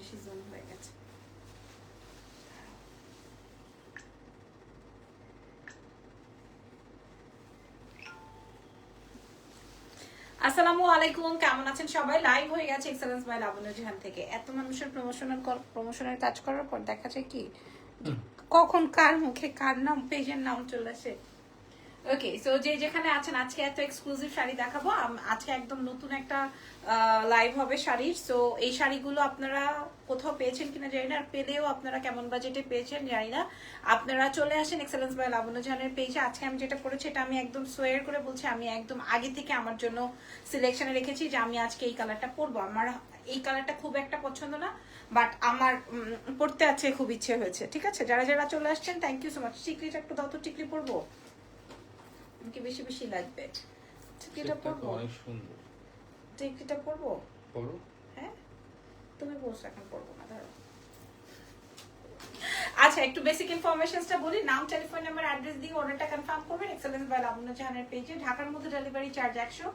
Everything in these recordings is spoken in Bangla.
বেশি জুম হয়ে গেছে আসসালামু আলাইকুম কেমন আছেন সবাই? লাইভ হয়ে গেছে এক্সেলেন্স বাই লাবণ্য জাহান থেকে। এত মানুষের প্রমোশনাল প্রমোশনের কাজ করার পর দেখা যায় কি কখন কার মুখে কার নাম পেজের নাম চলে আসে। ওকে সো যে যেখানে আছেন, আজকে এত এক্সক্লুসিভ শাড়ি দেখাবো। আজকে একদম নতুন একটা লাইভ হবে শাড়ির। সো এই শাড়িগুলো আপনারা কোথাও পেয়েছেন কিনা জানি না, আর পেলেও আপনারা কেমন বাজেটে পেয়েছেন জানি না। আপনারা চলে আসেন এক্সেলেন্স বাই লাবণ্য জাহানের পেজে আজকে আমি যেটা করেছি, এটা আমি একদম সোয়ার করে বলছি, আমি একদম আগে থেকে আমার জন্য সিলেকশনে রেখেছি যে আমি আজকে এই কালারটা পরবো। আমার এই কালারটা খুব একটা পছন্দ না বাট আমার পড়তে আছে খুব ইচ্ছে হয়েছে, ঠিক আছে? যারা যারা চলে আসছেন থ্যাংক ইউ সো মাচ টিকলিটা একটু দাও তো টিকলি পরবো? কি বেশি বেশি লাগবে। টিকলিটা সেটটা তো পরবো অনেক সুন্দর। টিকলিটা পরবো পড়ো। হ্যাঁ? তুমি বসে এখন পড়ব না ধরো আচ্ছা একটু বেসিক ইনফরমেশনসটা বলি। নাম টেলিফোন নাম্বার অ্যাড্রেস দিয়ে অর্ডারটা কনফার্ম করবেন। এক্সেলেন্স বাই লাবণ্য জাহানের পেজে ঢাকার মধ্যে ডেলিভারি চার্জ একশো।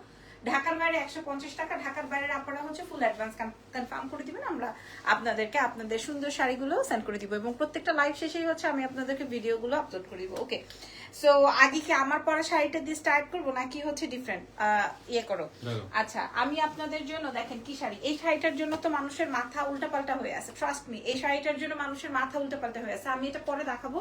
ঢাকার বাইরে একশো পঞ্চাশ টাকা। ঢাকার বাইরে আপনারা হচ্ছে ফুল অ্যাডভান্স কনফার্ম করে দিবেন। আমরা আপনাদেরকে আপনাদের সুন্দর শাড়িগুলো সেন্ড করে দিব। এবং প্রত্যেকটা লাইভ শেষেই হচ্ছে আমি আপনাদেরকে ভিডিওগুলো আপলোড করে দিব। ওকে সো আগে কি আমার পরা শাড়িটা দিয়ে স্টার্ট করব নাকি হচ্ছে ডিফারেন্ট ইয়ে করো। আচ্ছা আমি আপনাদের জন্য দেখেন কি শাড়ি? এই শাড়িটার জন্য তো মানুষের মাথা উল্টাপাল্টা হয়ে আছে ট্রাস্ট মি এই শাড়িটার জন্য মানুষের মাথা উল্টাপাল্টা হয়ে আছে। আমি এটা পরে দেখাবো।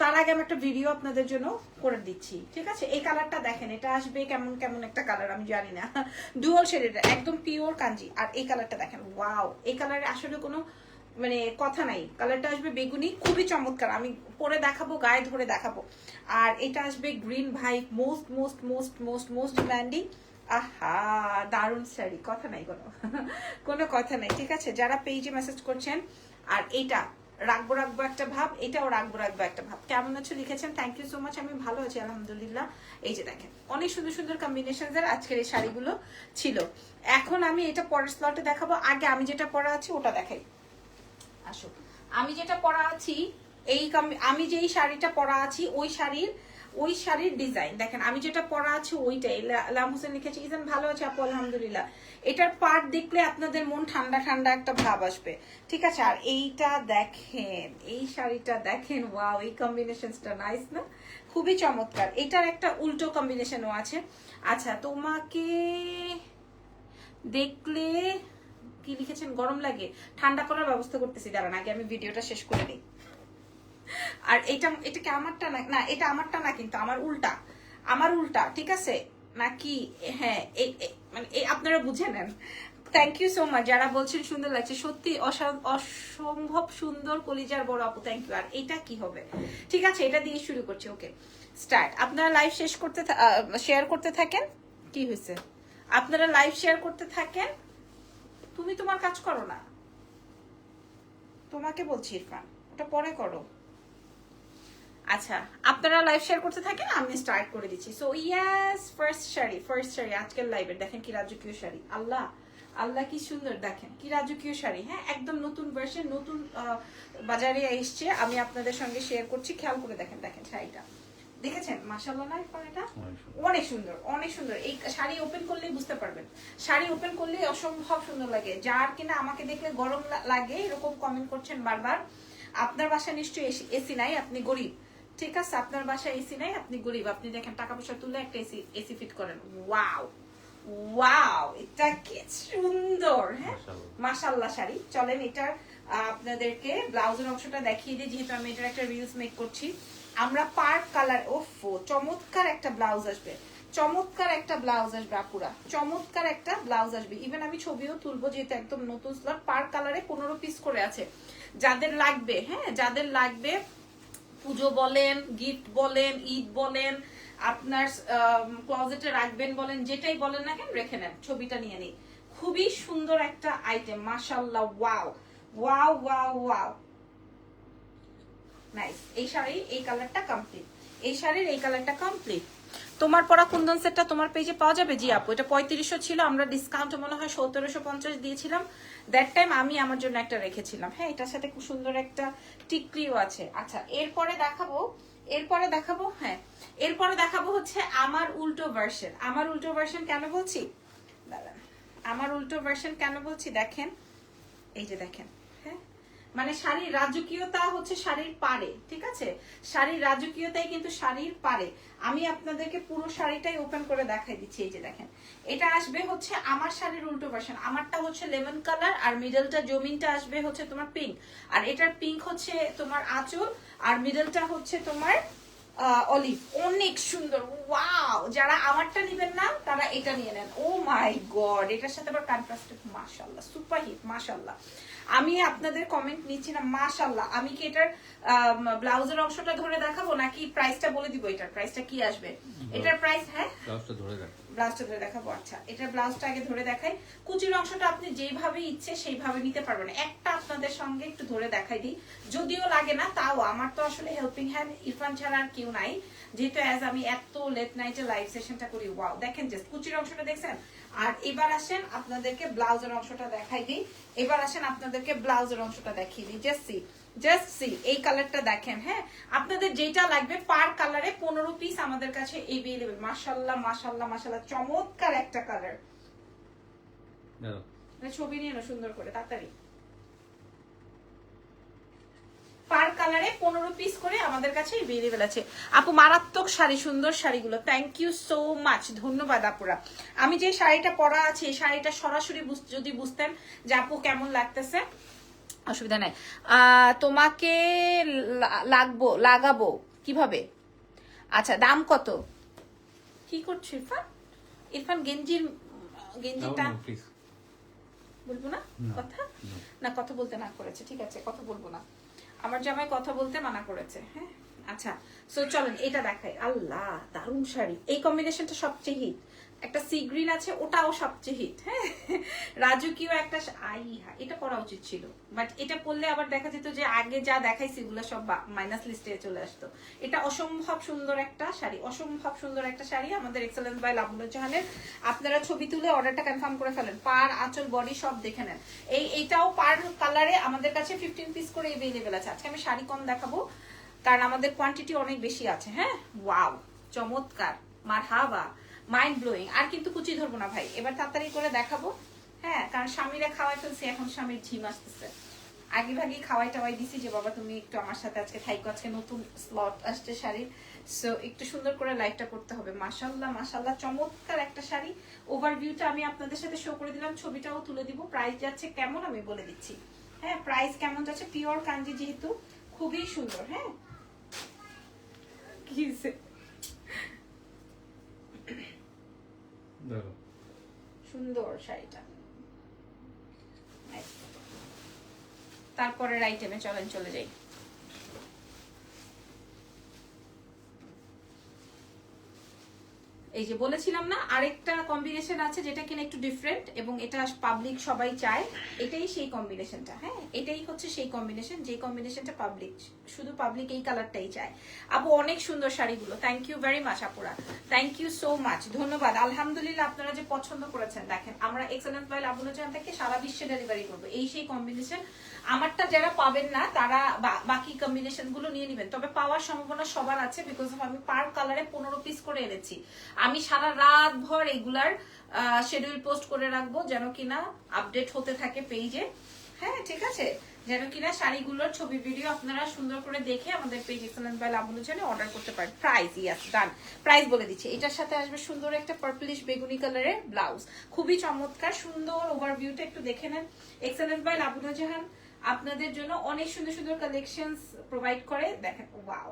তার আগে আমি একটা ভিডিও আপনাদের জন্য করে দিচ্ছি ঠিক আছে? এই কালারটা দেখেন এটা আসবে কেমন কেমন একটা কালার আমি জানি না। ডুয়াল শেডের একদম পিওর কাঞ্জি। আর এই কালারটা দেখেন ওয়াও এই কালারে আসলে কোনো মানে কথা নাই। কালারটা আসবে বেগুনি, খুবই চমৎকার। আমি পরে দেখাবো, গায়ে ধরে দেখাবো। আর এটা আসবে গ্রিন ভাই most most most most most demanding আহা, দারুণ শাড়ি, কথা নাই কোনো। কোনো কথা নাই, ঠিক আছে? যারা পেজে মেসেজ করছেন, আর এইটা রাখব রাখব একটা ভাব, এটাও রাখব রাখব একটা ভাব। কেমন আছো, লিখেছেন? থ্যাংক ইউ সো মাচ আমি ভালো আছি, আলহামদুলিল্লাহ। এই যে দেখেন, অনেক সুন্দর সুন্দর কম্বিনেশন আজকের এই শাড়িগুলো ছিল। এখন আমি এটা পরের স্লটে দেখাবো। আগে আমি যেটা পরা আছি, ওটা দেখাই। আসো। আমি যেটা পরা আছি, এই আমি যেই শাড়িটা পরা আছি, ওই শাড়ির ওই শাড়ির ডিজাইন দেখেন, আমি যেটা পরা আছি ওইটাই। লাম হোসেন লিখেছি, ইজান, ভালো আছে আপু, আলহামদুলিল্লাহ। এটার পার্ট দেখলে আপনাদের মন ঠান্ডা ঠান্ডা একটা ভাব আসবে। ঠিক আছে, আর এইটা দেখেন, এই শাড়িটা দেখেন ওয়াও এই কম্বিনেশনসটা নাইস না? খুবই চমৎকার। এটার একটা উল্টো কম্বিনেশনও আছে। আচ্ছা তোমাকে দেখলে কি লিখেছেন? গরম লাগে। ঠান্ডা করার ব্যবস্থা করতেছি। দাঁড়ান, আগে আমি ভিডিওটা শেষ করে নিই আর এটা এটা কি আমারটা না না, এটা আমারটা না কিন্তু আমার উল্টা। আমার উল্টা, ঠিক আছে? নাকি হ্যাঁ এই- মানে আপনারা বুঝে নেন। থ্যাংক ইউ সো মাচ যারা বলছেন সুন্দর লাগছে, সত্যি অসা- অসম্ভব সুন্দর কলিজার বড় আপু থ্যাংক ইউ আর এটা কি হবে? ঠিক আছে, এটা দিয়ে শুরু করছি ওকে স্টার্ট আপনারা লাইভ শেষ করতে শেয়ার করতে থাকেন? কি হয়েছে? আপনারা লাইভ শেয়ার করতে থাকেন? তুমি তোমার কাজ করো না। তোমাকে বলছি, ইরফান, ওটা পরে করো। আচ্ছা আপনারা লাইভ শেয়ার করতে থাকেন, আমি স্টার্ট করে দিচ্ছি। So yes first sari first sari, আজকের লাইভের দেখেন কি রাজকীয় শাড়ি। আল্লাহ আল্লাহ কি সুন্দর, দেখেন কি রাজকীয় শাড়ি হ্যাঁ? একদম নতুন ভার্সন নতুন বাজারে এসছে। আমি আপনাদের সঙ্গে শেয়ার করছি। খেয়াল করে দেখেন দেখেন শাড়িটা। দেখেছেন? মাসাল্লাহ না এটা অনেক সুন্দর। অনেক সুন্দর। এই শাড়ি ওপেন করলেই বুঝতে পারবেন। শাড়ি ওপেন করলেই অসম্ভব সুন্দর লাগে। যার কিনা আমাকে দেখলে গরম লাগে এরকম কমেন্ট করছেন বারবার। আপনার বাসায় নিশ্চয়ই এসি নাই আপনি গরিব। ঠিক আছে? আপনার বাসায় এসি নাই আপনি গরিব। আপনি দেখেন টাকা পয়সা তুলে একটা এসি এসি ফিট করেন। ওয়াও ওয়াও এটা কি সুন্দর হ্যাঁ? মাশাল্লাহ শাড়ি। চলেন এটার আপনাদেরকে ব্লাউজের অংশটা দেখিয়ে দিই যেহেতু আমি এটার একটা রিলস মেক করছি। আমরা পার্ক কালার ওফো চমৎকার একটা ব্লাউজ আসবে। চমৎকার একটা ব্লাউজ আসবে, আপুরা। চমৎকার একটা ব্লাউজ আসবে। ইভেন আমি ছবিও তুলবো, যেহেতু একদম নতুন স্লট কালারে পনেরো পিস করে আছে। যাদের লাগবে হ্যাঁ যাদের লাগবে, পুজো বলেন গিফট বলেন, ঈদ বলেন, আপনার ক্লজেটে রাখবেন বলেন, যেটাই বলেন না কেন, রেখে নেন, ছবিটা নিয়ে নিই খুবই সুন্দর একটা আইটেম মাশাল্লাহ wow wow wow wow nice এই শাড়ি, এই কালারটা কমপ্লিট এই শাড়ির এই কালারটা কমপ্লিট তোমার পরা কুন্দন সেটটা তোমার পেজে পাওয়া যাবে? জি আপু, এটা পঁয়ত্রিশশো ছিল, আমরা ডিসকাউন্ট মনে হয় সতেরোশো পঞ্চাশ দিয়েছিলাম। দ্যাট টাইম আমি আমার জন্য একটা রেখেছিলাম। হ্যাঁ এটার সাথে খুব সুন্দর একটা টিকলিও আছে। আচ্ছা এরপরে দেখাবো এরপরে দেখাবো হ্যাঁ এরপরে দেখাবো হচ্ছে আমার উল্টো ভার্সন আমার উল্টো ভার্সন কেন বলছি? দাঁড়ান, আমার উল্টো ভার্সন কেন বলছি? দেখেন, এই যে দেখেন। মানে শাড়ির রাজকীয়তা হচ্ছে শাড়ির পারে, ঠিক আছে? শাড়ির রাজকীয়তাই কিন্তু শাড়ির পারে। আমি আপনাদেরকে পুরো শাড়িটাই ওপেন করে দেখাই দিচ্ছি, এই যে দেখেন। এটা আসবে হচ্ছে আমার শাড়ির উল্টো ভার্সন আমারটা হচ্ছে লেমন কালার আর মিডলটা জমিনটা আসবে হচ্ছে তোমার পিঙ্ক আর এটার পিঙ্ক হচ্ছে তোমার আঁচল আর মিডলটা হচ্ছে তোমার অলিভ অনেক সুন্দর। ওয়াও যারা আমারটা নেবেন না তারা এটা নিয়ে নেন। ও মাই গড এটার সাথে আবার কন্ট্রাস্ট মাশাল্লাহ সুপার হিট মাশাল্লাহ আমি আপনাদের কমেন্ট নিচ্ছি না মাশাল্লাহ আমি কি এটার ব্লাউজের অংশটা ধরে দেখাবো নাকি প্রাইসটা বলে দিব এটার? প্রাইসটা কি আসবে? এটার প্রাইস হ্যাঁ? ব্লাউজটা ধরে রাখ ব্লাউজটা ধরে দেখাবো। আচ্ছা এটার ব্লাউজটা আগে ধরে দেখাই। কুচির অংশটা আপনি যেভাবে ইচ্ছে সেইভাবে নিতে পারবেন। একটা আপনাদের সঙ্গে একটু ধরে দেখাই দিই। যদিও লাগে না, তাও আমার তো আসলে হেল্পিং হ্যান্ড ইরফান ছাড়া আর কেউ নাই। যেহেতু অ্যাজ আমি এত লেট নাইটে লাইভ সেশনটা করি ওয়াও দেখেন জাস্ট কুচির অংশটা দেখছেন? আর এবার আসেন, আপনাদেরকে ব্লাউজের অংশটা দেখাই দিই। এবার আসেন, আপনাদেরকে ব্লাউজের অংশটা দেখিয়ে দিই। জাস্ট সি জাস্ট সি এই কালারটা দেখেন হ্যাঁ? আপনাদের যেটা লাগবে পার কালারে পনেরো পিস আমাদের কাছে এভেলেবেল মাসাল্লাহ মাসাল্লাহ মাসাল্লাহ চমৎকার একটা কালার ছবি নিয়ে না সুন্দর করে তাড়াতাড়ি। পার কালারে পনেরো পিস করে আমাদের কাছে এভেলেবেল আছে। আপু মারাত্মক শাড়ি সুন্দর শাড়িগুলো। থ্যাংক ইউ সো মাচ ধন্যবাদ আপুরা। আমি যে শাড়িটা পরা আছে এই শাড়িটা সরাসরি যদি বুঝতেন যে আপু কেমন লাগতেছে। অসুবিধা নাই। তোমাকে লাগবো লাগাবো কীভাবে? আচ্ছা দাম কত? কি করছ ইরফান? ইরফান গেঞ্জির গেঞ্জিটা? বলব না। কথা না। না কথা বলতে না করেছে ঠিক আছে কথা বলব না। আমার জামাই কথা বলতে মানা করেছে হ্যাঁ? আচ্ছা সো চলেন এটা দেখাই। আল্লাহ দারুণ শাড়ি। এই কম্বিনেশনটা সবচেয়ে হিট একটা সি গ্রিন আছে, ওটাও সবচেয়ে হিট হ্যাঁ? রাজকীয় একটা আই, এটা করা উচিত ছিল। বাট এটা পরলে আবার দেখা যেত যে আগে যা দেখাইছি এগুলো সব মাইনাস লিস্টে চলে আসতো। এটা অসম্ভব সুন্দর একটা শাড়ি, অসম্ভব সুন্দর একটা শাড়ি আমাদের এক্সেলেন্স বাই লাবুল জাহানের আপনারা ছবি তুলে অর্ডারটা কনফার্ম করে ফেলেন। পার আঁচল বডি সব দেখে নেন। এই, এইটাও পার কালারে আমাদের কাছে ফিফটিন পিস করে এভেলেবেল আছে। আজকে আমি শাড়ি কম দেখাবো, কারণ আমাদের কোয়ান্টিটি অনেক বেশি আছে হ্যাঁ? ওয়াও চমৎকার! মারহাবা! মাইন্ড ব্লোয়িং আর কিন্তু কুচি ধরবো না ভাই। এবার তাড়াতাড়ি করে দেখাবো। হ্যাঁ কারণ স্বামীরা খাওয়াই ফেলছি, এখন স্বামীর ঝিম আসতেছে। আগে ভাগে খাওয়াই টাওয়াই দিছি যে, বাবা, তুমি একটু আমার সাথে আজকে থাইকো, আজকে নতুন স্লট আসছে শাড়ির। সো একটু সুন্দর করে লাইভটা করতে হবে। মাশাল্লাহ মাশাল্লাহ চমৎকার একটা শাড়ি। ওভারভিউটা আমি আপনাদের সাথে শো করে দিলাম, ছবিটাও তুলে দিব। প্রাইস যাচ্ছে কেমন আমি বলে দিচ্ছি। হ্যাঁ প্রাইস কেমন যাচ্ছে? পিওর কাঞ্জি যেহেতু, খুবই সুন্দর হ্যাঁ। কি হইছে? দাঁড়াও সুন্দর শাড়িটা। তারপরের আইটেমে চলেন চলে যাই এই যে বলেছিলাম না, আরেকটা কম্বিনেশন আছে যেটা কিনা একটু ডিফারেন্ট এবং এটা পাবলিক সবাই চায়, এটাই সেই কম্বিনেশনটা হ্যাঁ? এটাই হচ্ছে সেই কম্বিনেশন যে কম্বিনেশনটা পাবলিক শুধু পাবলিক এই কালারটাই চায়। আপু, অনেক সুন্দর শাড়িগুলো থ্যাংক ইউ ভেরি মাচ আপুরা। থ্যাংক ইউ সো মাচ ধন্যবাদ। আলহামদুলিল্লাহ, আপনারা যে পছন্দ করেছেন, দেখেন, আমরা এক্সেলেন্স বাই লাবুলজান থেকে সারা বিশ্বে ডেলিভারি করব। এই সেই কম্বিনেশন আমারটা যারা পাবেন না, তারা বাকি কম্বিনেশনগুলো নিয়ে নেবেন। তবে পাওয়ার সম্ভাবনা সবার আছে বিকজ অফ আমি পার কালারে পনেরো পিস করে এনেছি। আমি সারা রাত ভর এগুলার শিডিউল পোস্ট করে রাখব যেন কিনা আপডেট হতে থাকে পেজে হ্যাঁ ঠিক আছে? যেন কিনা শাড়িগুলোর ছবি ভিডিও আপনারা সুন্দর করে দেখে আমাদের পেজ এক্সেলেন্ট বাই লাবুলুজানে অর্ডার করতে পারেন। প্রাইস ইয়াস ডান প্রাইস বলে দিচ্ছি। এটার সাথে আসবে সুন্দর একটা পার্পলিশ বেগুনি কালারের ব্লাউজ খুবই চমৎকার, সুন্দর ওভারভিউটা একটু দেখে নেন। এক্সেলেন্ট বাই লাবুলুজাহান আপনাদের জন্য অনেক সুন্দর সুন্দর কালেকশনস প্রোভাইড করে। দেখেন ওয়াও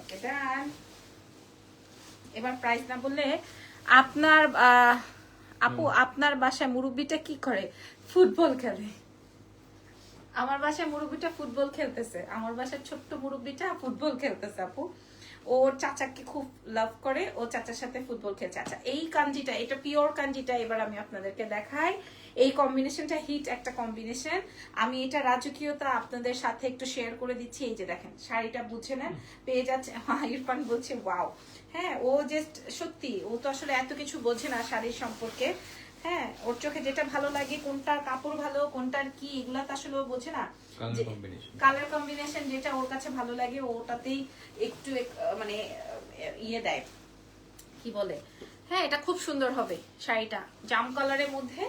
ওকে ডান এবার প্রাইস না বললে আপনার আহ, আপু আপনার বাসায় মুরব্বিটা কি করে? ফুটবল খেলে। আমার বাসায় মুরব্বিটা ফুটবল খেলতেছে। আমার বাসায় ছোট্ট মুরব্বিটা ফুটবল খেলতেছে আপু। ওর চাচাকে খুব লাভ করে ও চাচার সাথে ফুটবল খেলছে। আচ্ছা এই কাঞ্জিটা এটা পিওর কাঞ্জিটা এবার আমি আপনাদেরকে দেখাই। এই কম্বিনেশনটা হিট একটা কম্বিনেশন আমি এটা রাজকীয়তা আপনাদের সাথে একটু শেয়ার করে দিচ্ছি। এই যে দেখেন শাড়িটা বুঝে নেন পেয়ে যাচ্ছে হ্যাঁ, ইরফান বলছে ওয়াও হ্যাঁ ও জাস্ট সত্যি ও তো আসলে এত কিছু বোঝে না শাড়ির সম্পর্কে। হ্যাঁ ওর চোখে যেটা ভালো লাগে কোনটার কাপড় ভালো কোনটার কি এগুলা তো আসলে ও বোঝে না। কালার কম্বিনেশন যেটা ওর কাছে ভালো লাগে ওটাতেই একটু মানে ইয়ে দেয়। কি বলে? হ্যাঁ এটা খুব সুন্দর হবে শাড়িটা। জাম কালারের মধ্যে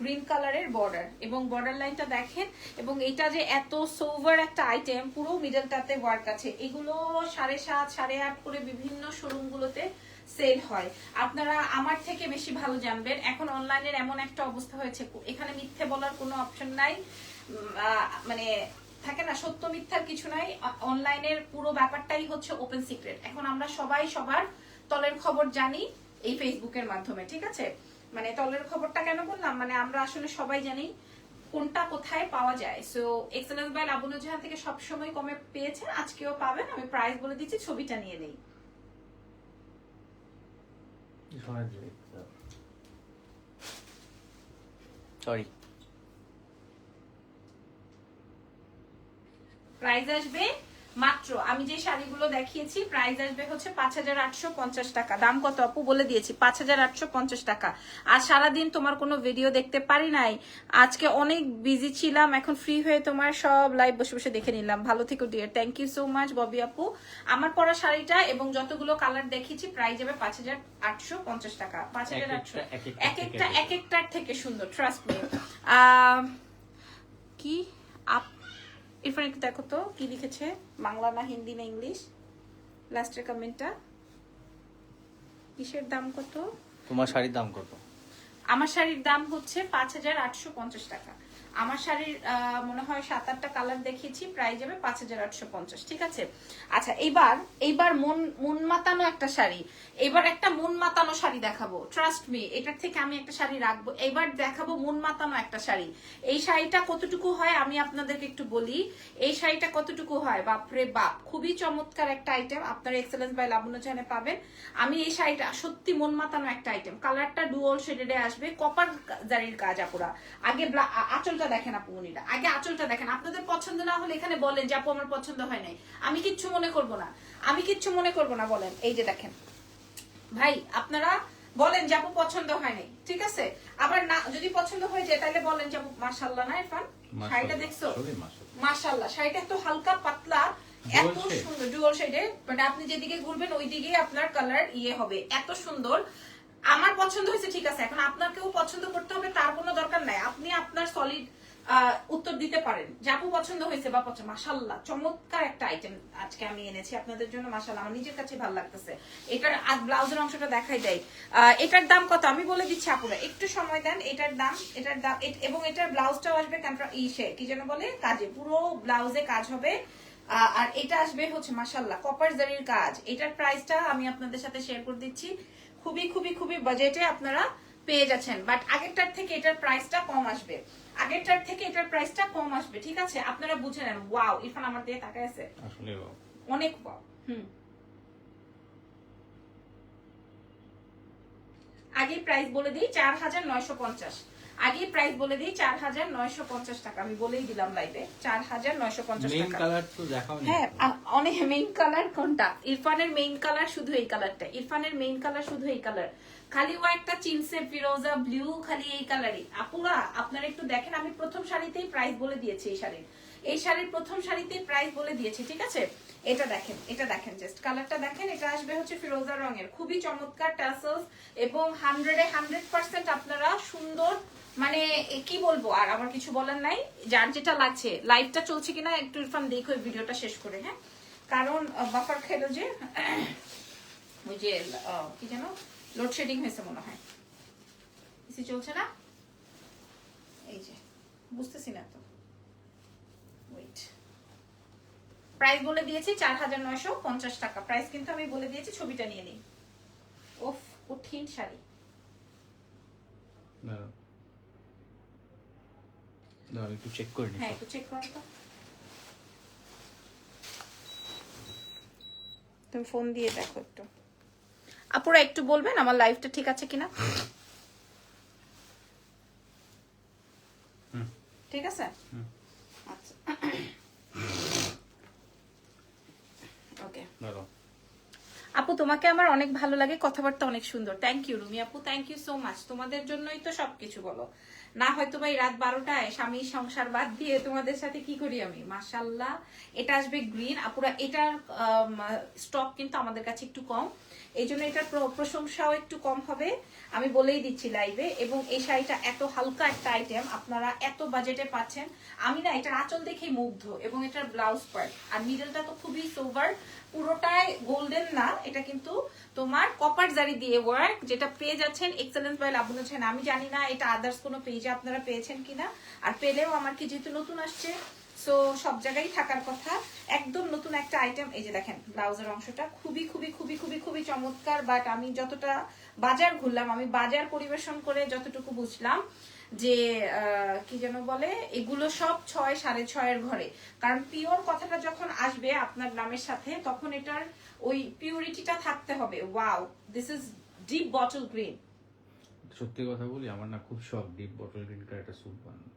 গ্রিন কালারের বর্ডার এবং বর্ডার লাইনটা দেখেন এবং এটা যে এত সোভার একটা আইটেম পুরো মিডলটাতে ওয়ার্ক আছে। এগুলো সাড়ে সাত সাড়ে আট করে বিভিন্ন শোরুমগুলোতে সেল হয়। আপনারা আমার থেকে বেশি ভালো জানবেন। এখন অনলাইনের এমন একটা অবস্থা হয়েছে এখানে মিথ্যে বলার কোনো অপশন নাই। মানে থাকে না, সত্য মিথ্যার কিছু নাই। অনলাইনের পুরো ব্যাপারটাই হচ্ছে ওপেন সিক্রেট এখন আমরা সবাই সবার তলের খবর জানি এই ফেসবুকের মাধ্যমে, ঠিক আছে? মানে তলের খবরটা কেন বললাম? মানে আমরা আসলে সবাই জানি কোনটা কোথায় পাওয়া যায়। সো এক্সেলেন্স বাই লাবনুজাহান থেকে সবসময় কমে পেয়েছেন আজকেও পাবেন। আমি প্রাইস বলে দিচ্ছি, ছবিটা নিয়ে নেই। সরি প্রাইস আসবে মাত্র আমি যে শাড়িগুলো দেখিয়েছি প্রাইস আসবে হচ্ছে পাঁচ হাজার আটশো পঞ্চাশ টাকা। দাম কত আপু? বলে দিয়েছি পাঁচ হাজার আটশো পঞ্চাশ টাকা। আর সারাদিন তোমার কোনো ভিডিও দেখতে পারি নাই। আজকে অনেক বিজি ছিলাম এখন ফ্রি হয়ে তোমার সব লাইভ বসে বসে দেখে নিলাম। ভালো থেকো dear thank you so much Bobby আপু। আমার পরা শাড়িটা এবং যতগুলো কালার দেখেছি প্রাইস যাবে পাঁচ হাজার আটশো পঞ্চাশ টাকা। পাঁচ হাজার আটশো। এক একটা এক এক একটার থেকে সুন্দর ট্রাস্ট মি কি? আপ ইরফান একটু দেখো তো কি লিখেছে? বাংলা না হিন্দি না ইংলিশ? লাস্টের কমেন্টটা কিসের দাম কত? তোমার শাড়ির দাম কত? আমার শাড়ির দাম হচ্ছে পাঁচ হাজার আটশো পঞ্চাশ টাকা। আমার শাড়ির মনে হয় সাত, আটটা কালার দেখিয়েছি প্রায় যাবে পাঁচ হাজার আটশো পঞ্চাশ, ঠিক আছে? আচ্ছা এইবার এইবার মন মন মাতানো একটা শাড়ি। এবার একটা মন মাতানো শাড়ি দেখাবো ট্রাস্ট মি এটার থেকে আমি একটা শাড়ি রাখব। এবার দেখাবো মন মাতানো একটা শাড়ি। এই শাড়িটা কতটুকু হয় আমি আপনাদেরকে একটু বলি। এই শাড়িটা কতটুকু হয়? বাপরে বাপ, খুবই চমৎকার একটা আইটেম আপনারা এক্সেলেন্স বাই লাবণ্য চ্যানে পাবেন। আমি এই শাড়িটা, সত্যি মন মাতানো একটা আইটেম কালারটা ডুয়াল শেডেডে আসবে কপার জারির কাজ আপুরা। আগে ব্লা- আ- আঁচলটা দেখেন আপু উনিরা। আগে আঁচলটা দেখেন। আপনাদের পছন্দ না হলে এখানে বলেন যে আপু আমার পছন্দ হয় নাই। আমি কিচ্ছু মনে করব না। আমি কিচ্ছু মনে করব না বলেন। এই যে দেখেন। ভাই আপনারা বলেন যে আপু পছন্দ হয় নাই। ঠিক আছে? আবার না যদি পছন্দ হয়ে যায় তাহলে বলেন যে আপু মাশাল্লাহ না ইরফান? শাড়িটা দেখছ? মাশাআল্লাহ। শাড়িটা এত হালকা পাতলা এত সুন্দর ডুয়াল শেডে মানে আপনি যেদিকে ঘুরবেন ওই দিকেই আপনার কালার ইয়ে হবে। এত সুন্দর। আমার পছন্দ হয়েছে, ঠিক আছে, এখন আপনার কেউ পছন্দ করতে হবে, তার কোনো দরকার নাই। আপনি আপনার সলিড উত্তর দিতে পারেন। যাপু পছন্দ হয়েছে বা পছন্দ মাশাল্লাহ চমৎকার একটা আইটেম আজকে আমি এনেছি আপনাদের জন্য মাশাল্লাহ আমার নিজের কাছে ভালো লাগতেছে। এটার ব্লাউজের অংশটা দেখাই দেয় এটার দাম কত? আমি বলে দিচ্ছি আপুরা, একটু সময় দেন, এটার দাম এটার দাম এবং এটার ব্লাউজটাও আসবে ইসে কি যেন বলে, কাজে, পুরো ব্লাউজে কাজ হবে। আর এটা আসবে হচ্ছে মাশাল্লাহ কপার জারির কাজ। এটার প্রাইসটা আমি আপনাদের সাথে শেয়ার করে দিচ্ছি। খুবই খুবই খুবই বাজেটে আপনারা পেয়ে যাচ্ছেন। বাট আগেরটার থেকে এটার প্রাইসটা কম আসবে। আগেরটার থেকে এটার প্রাইসটা কম আসবে ঠিক আছে? আপনারা বুঝে নেন ওয়াও ইরফান আমার দিয়ে তাকায় আছে। আসলে অনেক ওয়াও হুম। আগে প্রাইস বলে দিই চার হাজার নয়শো পঞ্চাশ। আগে প্রাইস বলে দিই চার হাজার নয়শো পঞ্চাশ টাকা। আমি বলেই দিলাম লাইভে চার হাজার নয়শো পঞ্চাশ মেইন টাকা। কালার তো দেখাও হ্যাঁ অনেক মেইন কালার কোনটা? ইরফানের মেইন কালার শুধু এই কালারটা ইরফানের মেইন কালার শুধু এই কালার খালি ও একটা চিনসে ফিরোজা ব্লু খালি এই কালারই আপুরা আপনারা একটু দেখেন আমি প্রথম শাড়িতেই প্রাইস বলে দিয়েছি এই শাড়ির। এই শাড়ির প্রথম শাড়িতেই প্রাইস বলে দিয়েছি ঠিক আছে? এটা দেখেন এটা দেখেন জাস্ট কালারটা দেখেন, এটা আসবে হচ্ছে ফিরোজা রঙের। খুবই চমৎকার টাসেলস এবং হান্ড্রেডে হান্ড্রেড পার্সেন্ট আপনারা সুন্দর মানে কি বলব, আর আমার কিছু বলার নাই। যার যেটা লাগছে লাইভটা চলছে কিনা একটু ইরফান দেখো ভিডিওটা শেষ করে হ্যাঁ? কারণ বাফার খেলো যে, ওই যে কি যেন লোডশেডিং হয়েছে মনে হয়। চলছে না? এই যে, বুঝতেছি না তো ওয়েট প্রাইস বলে দিয়েছি চার হাজার নয়শো পঞ্চাশ টাকা। প্রাইস কিন্তু আমি বলে দিয়েছি ছবিটা নিয়ে নিই। ওফ কঠিন শাড়ি। দাঁড়াও। দাঁড়াও একটু চেক করে হ্যাঁ একটু চেক করো তো তুমি ফোন দিয়ে দেখো একটু। আপুরা একটু বলবেন আমার লাইফটা ঠিক আছে কিনা? হুম। ঠিক আছে? হুম। আচ্ছা ওকে দাঁড়াও আপু, তোমাকে আমার অনেক ভালো লাগে, কথাবার্তা অনেক সুন্দর। থ্যাংক ইউ রুমি আপু থ্যাংক ইউ সো মাচ তোমাদের জন্যই তো সবকিছু বলো। না হয়তো ভাই রাত বারোটায় স্বামী সংসার বাদ দিয়ে তোমাদের সাথে কি করি আমি? মাসাল্লাহ এটা আসবে গ্রিন আপুরা, এটার স্টক কিন্তু আমাদের কাছে একটু কম। এই জন্য এটার প্র- প্রশংসাও একটু কম হবে। আমি বলেই দিচ্ছি লাইভে এবং এই শাড়িটা এত হালকা একটা আইটেম আপনারা এত বাজেটে পাচ্ছেন। আমি না, এটার আঁচল দেখেই মুগ্ধ। এবং এটার ব্লাউজ পার্ট আর মিডলটা তো খুবই সোভার পুরোটাই গোল্ডেন না, এটা কিন্তু তোমার কপার জারি দিয়ে ওয়ার্ক যেটা পেয়ে যাচ্ছেন এক্সেলেন্স বাই লাবুন হোসেন আমি জানি না, এটা আদার্স কোনো পেজে আপনারা পেয়েছেন কিনা। আর পেলেও আমার কি যেহেতু নতুন আসছে সো সব জায়গায় থাকার কথা। একদম নতুন একটা আইটেম এই যে দেখেন, ব্লাউজের অংশটা খুবই খুবই খুবই খুবই খুবই চমৎকার বাট আমি যতটা বাজার ঘুরলাম, আমি বাজার পরিবেশন করে যতটুকু বুঝলাম যে কি যেন বলে, এগুলো সব ছয়, সাড়ে ছয়ের ঘরে। কারণ পিওর কথাটা যখন আসবে আপনার নামের সাথে, তখন এটার ওই পিউরিটিটা থাকতে হবে। Wow this is deep bottle green সত্যি কথা বলি, আমার না খুব শখ ডিপ বটল গ্রিন একটা স্যুট বানানো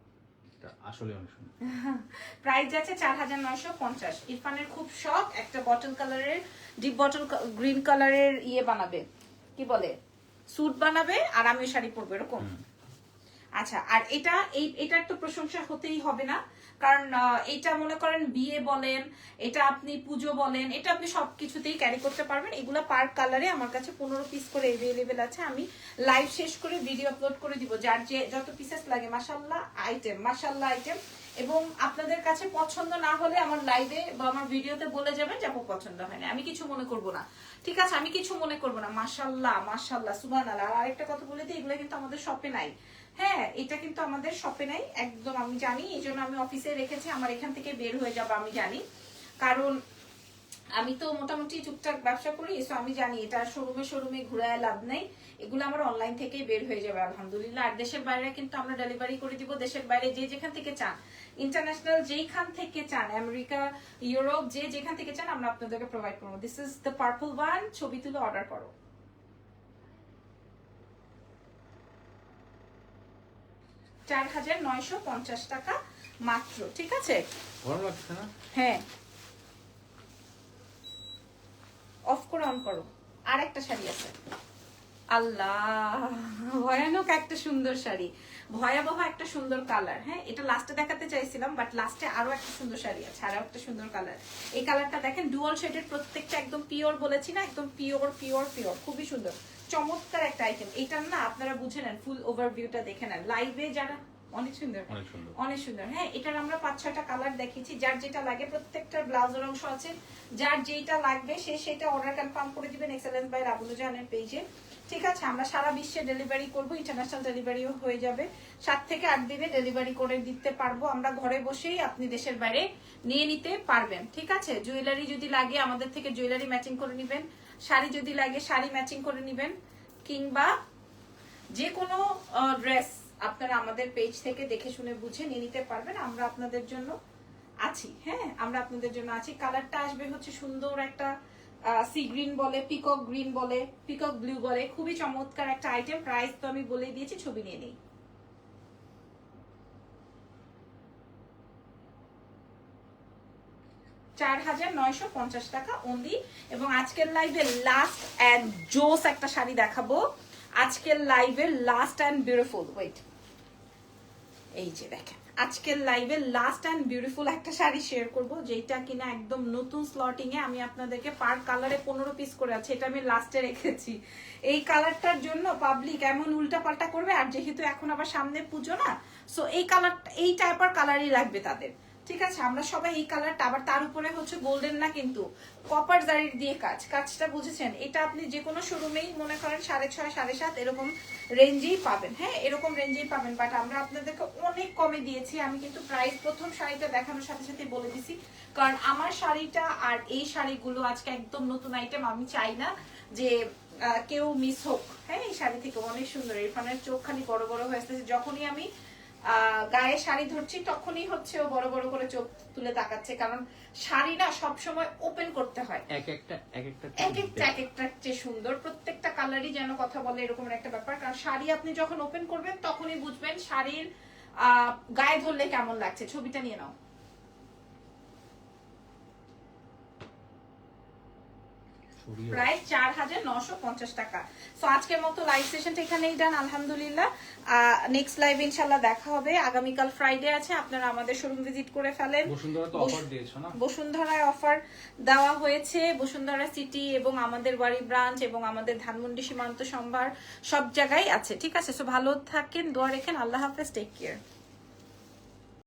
এটা আসলে অনেক সুন্দর। প্রাইস যাচ্ছে চার হাজার নয়শো পঞ্চাশ। ইরফানের খুব শখ একটা বটল কালারের ডিপ বটল গ্রিন কালারের ইয়ে বানাবে। কি বলে? স্যুট বানাবে আর আমিও শাড়ি পরবো এরকম। আচ্ছা আর এটা এই এটার তো প্রশংসা হতেই হবে না। কারণ এটা মনে করেন বিয়ে বলেন, এটা আপনি পুজো বলেন, এটা আপনি সব কিছুতেই ক্যারি করতে পারবেন। এগুলো পার কালারে আমার কাছে পনেরো পিস করে এভেলেবেল আছে। আমি লাইভ শেষ করে ভিডিও আপলোড করে দিব। যার যে, যত পিসেস লাগে মাসাল্লাহ আইটেম মাসাল্লাহ আইটেম এবং আপনাদের কাছে পছন্দ না হলে আমার লাইভে বা আমার ভিডিওতে বলে যাবেন যে পছন্দ হয় না আমি কিছু মনে করব না। ঠিক আছে? আমি কিছু মনে করব না। মাসাল্লাহ মাসাল্লাহ সুবান আল্লাহ আর আরেকটা কথা বলে দিই, এগুলো কিন্তু আমাদের শপে নাই। হ্যাঁ এটা কিন্তু আমাদের শপে নাই, একদম আমি জানি, এই জন্য আমি অফিসে রেখেছি, আমার এখান থেকে বের হয়ে যাব, আমি জানি। কারণ আমি তো মোটামুটি টুকটাক ব্যবসা করি সো আমি জানি এটা শোরুমে শোরুমে ঘুরায় লাভ নেই। এগুলো আমার অনলাইন থেকেই বের হয়ে যাবে, আলহামদুলিল্লাহ। আর দেশের বাইরে কিন্তু আমরা ডেলিভারি করে দিব, দেশের বাইরে যে যেখান থেকে চান। ইন্টারন্যাশনাল যেইখান থেকে চান আমেরিকা ইউরোপ যে যেখান থেকে চান, আমরা আপনাদেরকে প্রোভাইড করব। This is the purple one ছবি তুলে অর্ডার করো। চার হাজার নয়শো পঞ্চাশ টাকা মাত্র ঠিক আছে? হ্যাঁ। অফ করে অন করো। আর একটা শাড়ি আছে। আল্লাহ ভয়ানক একটা সুন্দর শাড়ি। ভয়াবহ একটা সুন্দর কালার হ্যাঁ? এটা লাস্টে দেখাতে চাইছিলাম বাট লাস্টে আরও একটা সুন্দর শাড়ি আছে আরও একটা সুন্দর কালার। এই কালারটা দেখেন ডুয়াল শেডের প্রত্যেকটা একদম পিওর বলেছি না? একদম পিওর পিওর পিওর খুবই সুন্দর। চমৎকার একটা আইটেম এটার না আপনারা বুঝে নেন ফুল ওভারভিউটা দেখে নেন। লাইভে যারা অনেক সুন্দর। অনেক সুন্দর। হ্যাঁ এটার আমরা পাঁচ ছয়টা কালার দেখেছি যার যেটা লাগে প্রত্যেকটা ব্লাউজের অংশ আছে। যার যেটা লাগবে সে সেটা অর্ডার কনফার্ম করে দিবেন এক্সেলেন্স বাই রাবুল জাহানের পেজে ঠিক আছে আমরা সারা বিশ্বে ডেলিভারি করব ইন্টারন্যাশনাল ডেলিভারিও হয়ে যাবে। সাত থেকে আট দিনে ডেলিভারি করে দিতে পারব। আমরা ঘরে বসেই আপনি দেশের বাইরে নিয়ে নিতে পারবেন। ঠিক আছে? জুয়েলারি যদি লাগে আমাদের থেকে জুয়েলারি ম্যাচিং করে নেবেন। শাড়ি যদি লাগে, শাড়ি ম্যাচিং করে নেবেন, কিংবা যে কোনো ড্রেস আপনারা আমাদের পেজ থেকে দেখে শুনে বুঝে নিয়ে নিতে পারবেন। আমরা আপনাদের জন্য আছি হ্যাঁ? আমরা আপনাদের জন্য আছি। কালারটা আসবে হচ্ছে সুন্দর একটা সি গ্রিন বলে পিকক গ্রিন বলে পিকক ব্লু বলে। খুবই চমৎকার একটা আইটেম প্রাইস তো আমি বলে দিয়েছি, ছবি নিয়ে নিই। চার হাজার নয়শো পঞ্চাশ টাকা অনলি এবং আজকের লাইভে লাস্ট অ্যান্ড জোস একটা শাড়ি দেখাবো। আজকের লাইভে লাস্ট অ্যান্ড বিউটিফুল ওয়েট এই যে দেখেন, আজকের লাইভে লাস্ট অ্যান্ড বিউটিফুল একটা শাড়ি শেয়ার করব, যেটা কিনা একদম নতুন স্লটিং এ আমি আপনাদেরকে পার কালারে পনেরো পিস করে আছে, এটা আমি লাস্টে রেখেছি। এই কালারটার জন্য পাবলিক এমন উল্টা পাল্টা করবে, আর যেহেতু এখন আবার সামনে পুজো না সো এই কালার এই টাইপের কালারই লাগবে তাদের। ঠিক আছে, আমরা সবাই এই কালারটা আবার তার উপরে হচ্ছে গোল্ডেন না কিন্তু কপার জারির দিয়ে কাজ। কাজটা বুঝেছেন? এটা আপনি যে কোনো শোরুমেই মনে করেন সাড়ে ছয়, সাড়ে সাত এরকম রেঞ্জেই পাবেন। হ্যাঁ এরকম রেঞ্জেই পাবেন বাট আমরা আপনাদেরকে অনেক কমে দিয়েছি। আমি কিন্তু প্রাইস প্রথম শাড়িটা দেখানোর সাথে সাথে বলে দিছি। কারণ আমার শাড়িটা আর এই শাড়িগুলো আজকে একদম নতুন আইটেম আমি চাই না যে কেউ মিস হোক। হ্যাঁ এই শাড়ি থেকে অনেক সুন্দর। ইরফানের চোখ খালি বড় বড় হয়ে আসতেছে। যখনই আমি গায়ে শাড়ি ধরছি তখনই হচ্ছে ও বড় বড় করে চোখ তুলে তাকাচ্ছে কারণ শাড়ি না সব সময় ওপেন করতে হয়। এক একটা এক একটা এক একটা এক একটা চেয়ে সুন্দর প্রত্যেকটা কালারই যেন কথা বলে এরকম একটা ব্যাপার কারণ শাড়ি আপনি যখন ওপেন করবেন তখনই বুঝবেন শাড়ির আহ, গায়ে ধরলে কেমন লাগছে। ছবিটা নিয়ে নাও। প্রায় চার হাজার নশো পঞ্চাশ টাকা। সো আজকের মতো লাইভ সেশনটা এখানেই ডান আলহামদুলিল্লাহ। নেক্সট লাইভ ইনশাল্লাহ দেখা হবে। আগামীকাল ফ্রাইডে আছে আপনারা আমাদের শোরুম ভিজিট করে ফেলেন। বসুন্ধরায় অফার দেওয়া হয়েছে। বসুন্ধরা সিটি এবং আমাদের বাড়ি ব্রাঞ্চ এবং আমাদের ধানমন্ডি সীমান্ত সম্ভার সব জায়গায় আছে। ঠিক আছে? সো ভালো থাকেন দোয়া রেখেন। আল্লাহ হাফেজ টেক কেয়ার